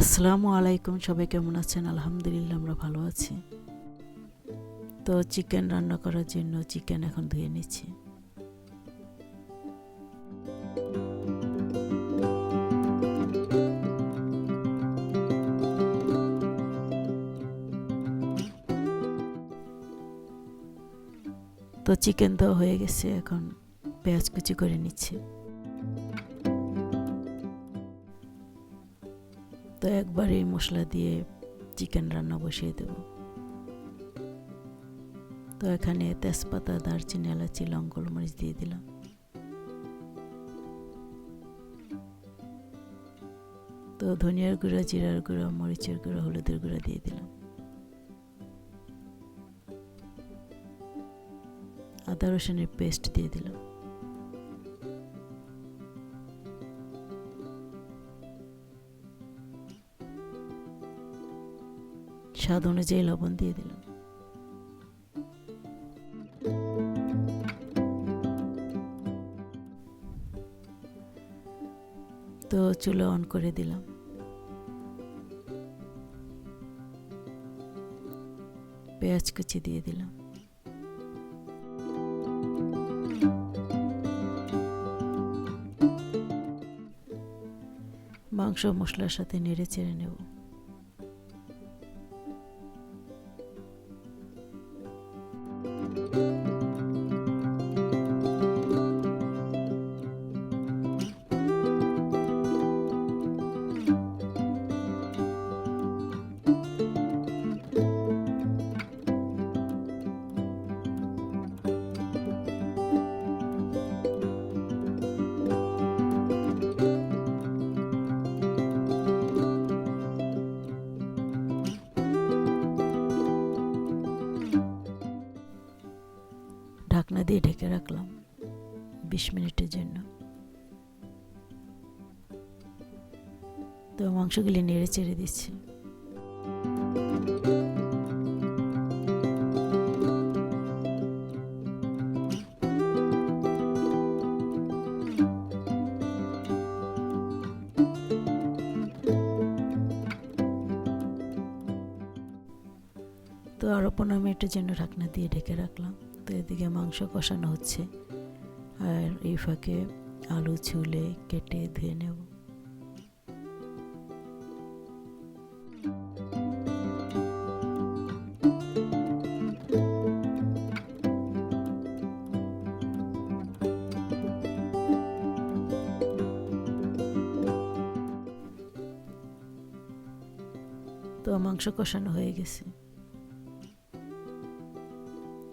আসসালামু আলাইকুম, সবাই কেমন আছেন? আলহামদুলিল্লাহ, আমরা ভালো আছি। তো চিকেন রান্না করার জন্য চিকেন এখন ধুয়ে নিচ্ছি। তো চিকেন তো হয়ে গেছে, এখন পেঁয়াজ কুচি করে নিচ্ছি। তো একবারে মশলা দিয়ে চিকেন রান্না বসিয়ে দেব। তো এখানে তেজপাতা, দারচিনি, এলাচি, লং, গোলমরিচ দিয়ে দিলাম। তো ধনিয়ার গুঁড়া, জিরার গুঁড়া, মরিচের গুঁড়া, হলুদের গুঁড়া দিয়ে দিলাম। আদা রসুনের পেস্ট দিয়ে দিলাম। স্বাদ অনুযায়ী লবণ দিয়ে দিলাম। তো চুলো অন করে দিলাম। পেঁয়াজ কুচি দিয়ে দিলাম। মাংস মশলার সাথে নেড়ে চেড়ে নেব। রাখলাম বিশ মিনিটের জন্য। তো মাংসগুলি নেড়ে চেড়ে দিচ্ছি। তো আরও পনেরো মিনিটের জন্য ঢাকনা দিয়ে ঢেকে রাখলাম। তো এদিকে মাংস কষানো হচ্ছে। আর এই ফাঁকে আলু ছুলে কেটে ধুয়ে নেব। তো মাংস কষানো হয়ে গেছে।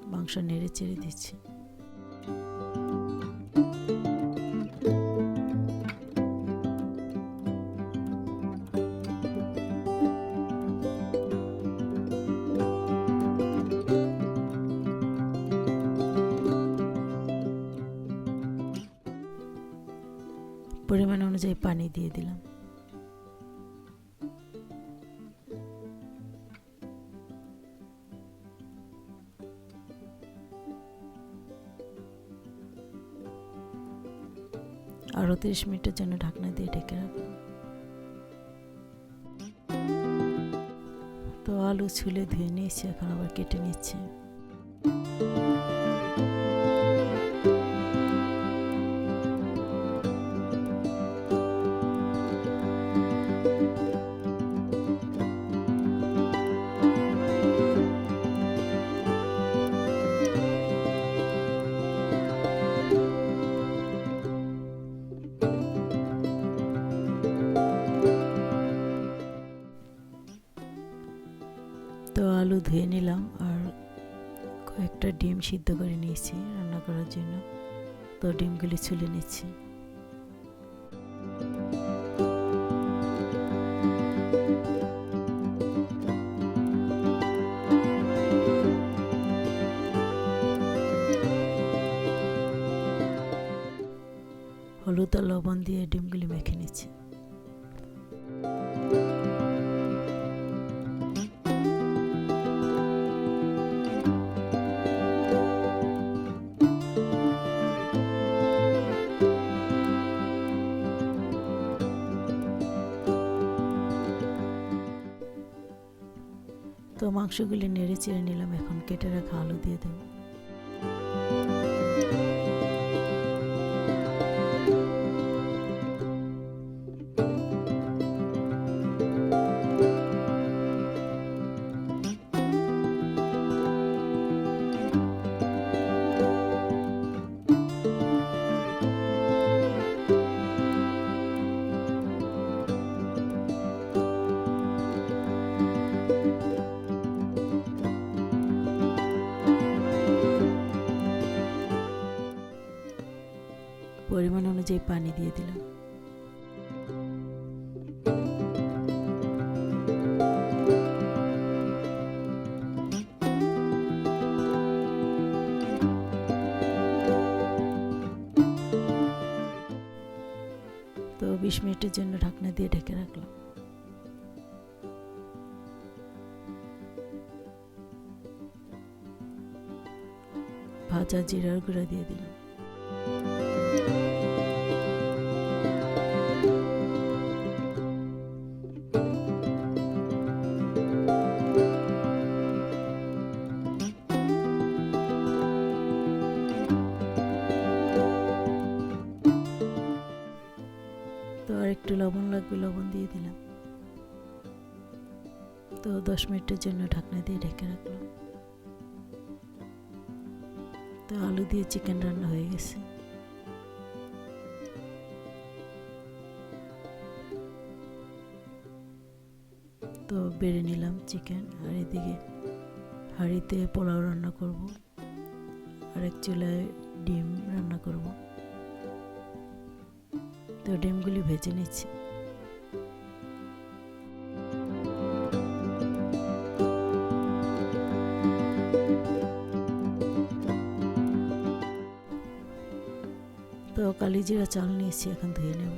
মাংস নেড়ে চেড়ে দিচ্ছি। আরও তিরিশ মিনিটের জন্য ঢাকনা দিয়ে ঢেকে রাখলাম। তো আলু ছুলে ধুয়ে নিয়েছি, এখন আবার কেটে নিচ্ছে। আলু ধুয়ে নিলাম আর কয়েকটা ডিম সিদ্ধ করে নিয়েছি রান্না করার জন্য। তো ডিমগুলি ছুলে নিচ্ছি। মাংসগুলি নেড়ে চেড়ে নিলাম। এখন কেটে রাখা আলু দিয়ে দেবো। অনুযায়ী পানি দিয়ে দিলাম তো বিশ মিনিটের জন্য ঢাকনা দিয়ে ঢেকে রাখলাম। ভাজা জিরার গুঁড়া দিয়ে দিলাম। একটু লবণ লাগবে, লবণ দিয়ে দিলাম। তো দশ মিনিটের জন্য ঢাকনা দিয়ে ঢেকে রাখলাম। তো আলু দিয়ে চিকেন রান্না হয়ে গেছে। তো বেড়ে নিলাম চিকেন আর এদিকে হাঁড়িতে পোলাও রান্না করব, আর এক চুলায় ডিম রান্না করব। তো ডিমগুলি ভেজে নিচ্ছি। তো কালিজিরা চাল নিয়েছি এখন ধুয়ে নেব।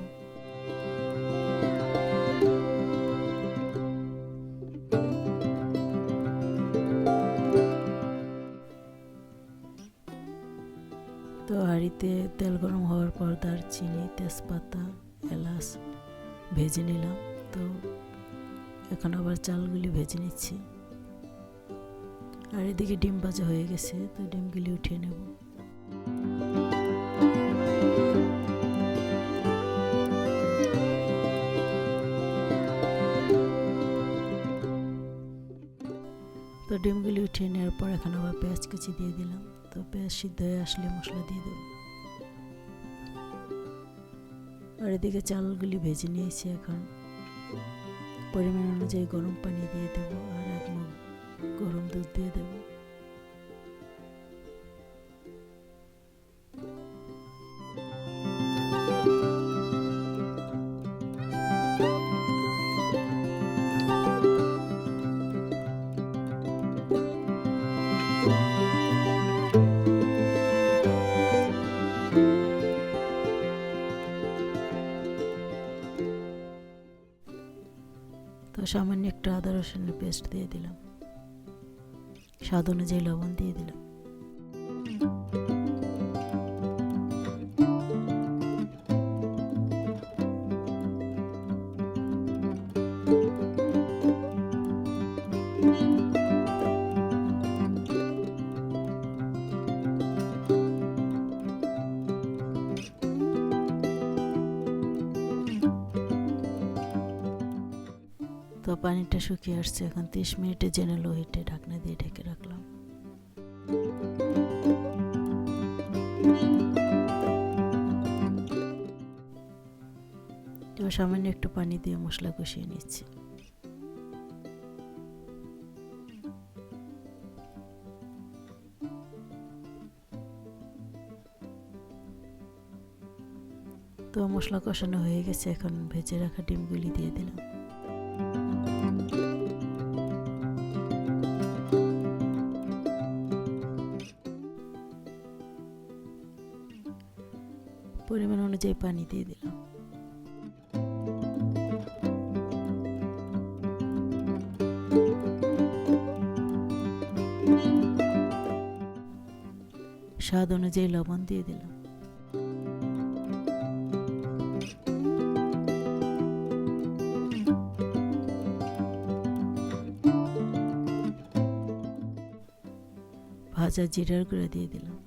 আবার চালগুলি ভেজে নিচ্ছি। আর এদিকে ডিম ভাজা হয়ে গেছে, তো ডিমগুলি উঠিয়ে নেব। তো ডিমগুলি উঠিয়ে নেওয়ার পর এখন আবার পেঁয়াজ কুচি দিয়ে দিলাম। তো পেঁয়াজ সিদ্ধ হয়ে আসলে মশলা দিয়ে দেবো। আর এদিকে চালগুলি ভেজে নিয়েছি এখন। পরিমাণ অনুযায়ী গরম পানি দিয়ে দেবো আর এক মগ গরম দুধ দিয়ে দেবো। সামান্য একটু আদা রসুনের পেস্ট দিয়ে দিলাম। স্বাদ অনুযায়ী লবণ দিয়ে দিলাম। পানিটা শুকিয়ে আসছে, এখন তিরিশ মিনিটে জেনে লো হিটে ঢাকনা দিয়ে ঢেকে রাখলাম। এবার সামান্য একটু পানি দিয়ে মশলা কষিয়ে নিচ্ছি। তো মশলা কষানো হয়ে গেছে, এখন ভেজে রাখা ডিমগুলি দিয়ে দিলাম। পরিমাণ অনুযায়ী পানি দিয়ে দিলাম। স্বাদ অনুযায়ী লবণ দিয়ে দিলাম। ভাজা জিরার গুঁড়া দিয়ে দিলাম।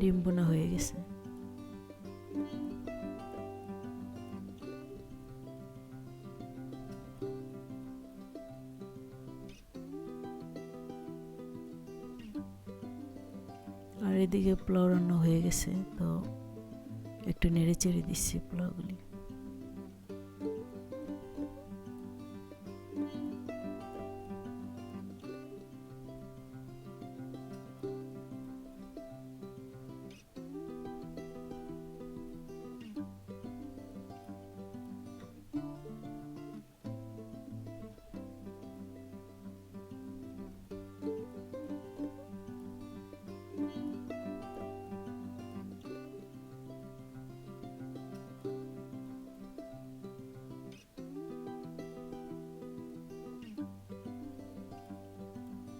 ডিম বোনা হয়ে গেছে। আর এদিকে প্লাও রান্না হয়ে গেছে, তো একটু নেড়ে চেড়ে দিচ্ছি পোলাওগুলি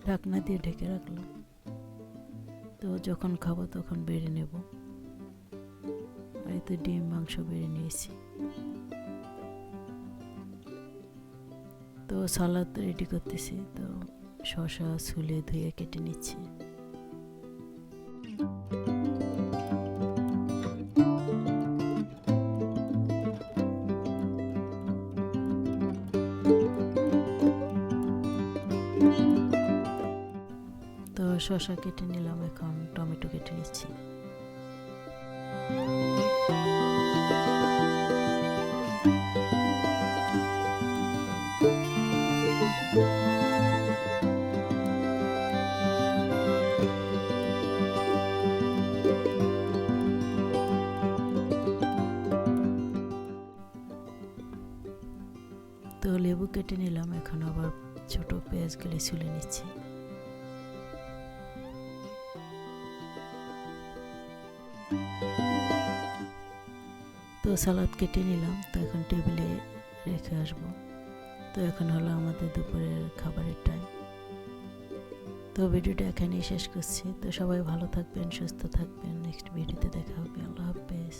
ঢাকনা দিয়ে ঢেকে রাখলাম তো যখন খাব তখন বেড়ে নেব। এই তো ডিম, মাংস বেড়ে নিয়েছি। তো সালাদ রেডি করতেছি। তো শশা ছুলে, ধুয়ে কেটে নিচ্ছি। শশা কেটে নিলাম, এখন টমেটো কেটে নিচ্ছি। তো লেবু কেটে নিলাম, এখন আবার ছোট পেঁয়াজগুলি ছুলে নিচ্ছি। তো সালাদ কেটে নিলাম, তো এখন টেবিলে রেখে আসব। তো এখন হলো আমাদের দুপুরের খাবারের টাইম তো ভিডিওটা এখানেই শেষ করছি। তো সবাই ভালো থাকবেন, সুস্থ থাকবেন। নেক্সট ভিডিওতে দেখা হবে। আল্লাহ হাফেজ।